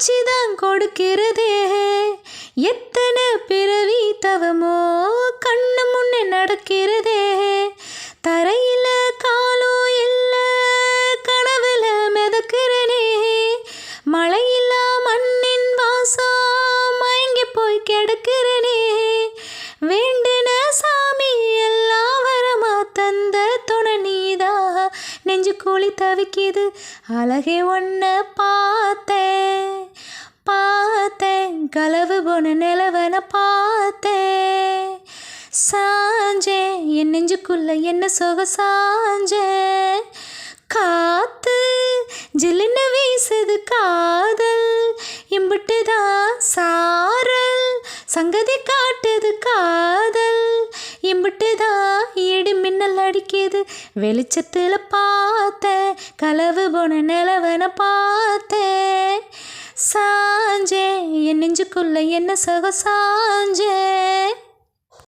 காட்சிதான் கொடுக்கிறதே. எத்தனை பிறவி தவமோ கண்ணு முன்னே நடக்கிறதே. தரையில காலோ இல்ல கனவுல மிதக்கிறனே. மழையில்லா மண்ணின் வாசம் மயங்கி போய் கிடக்கிறனே. வேண்டுன சாமி எல்லாம் வரமா தந்த துணை நீதா. நெஞ்சு கூலி தவிக்குது அழகே ஒன்ன பார்த்தேன். கலவு போன நிலவன பார்த்தேன் சாஞ்சே என் நெஞ்சுக்குள்ள என்ன சொக சாஞ்சே. காத்து ஜில்லுன்னு வீசுது காதல். இம்புட்டுதான் சாரல் சங்கதி காட்டுது காதல். இம்புட்டுதான் இடி மின்னல் அடிக்குது வெளிச்சத்தில் பார்த்தேன் கலவு போன நிலவன பார்த்தேன் மனசுக்குள்ள என்ன சகசாஞ்சே?